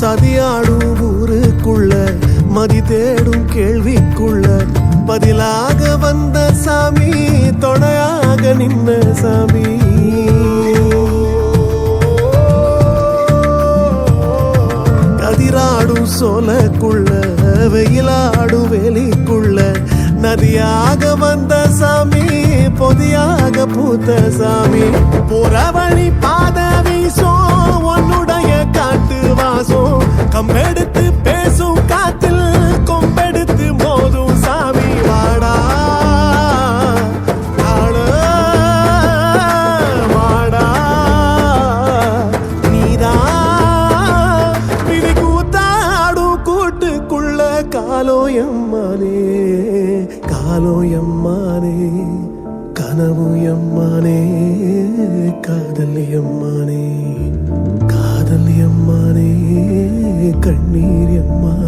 சதியாடும் ஊருக்குள்ள மதி தேடும் கேள்விக்குள்ள. பதிலாக வந்த சாமி தொடையாக நின்ன சாமி. கதிராடும் சோலக்குள்ள வெயிலாடும் வேலிக்குள்ள. நதியாக வந்த சாமி பொதியாக பூத்த சாமி. புறவழி பாதவி சோ காலோயம்மானே காலோயம்மானே கனவு எம்மானே காதல் எம்மானே காதல் எம்மானே கண்ணீர் எம்மானே.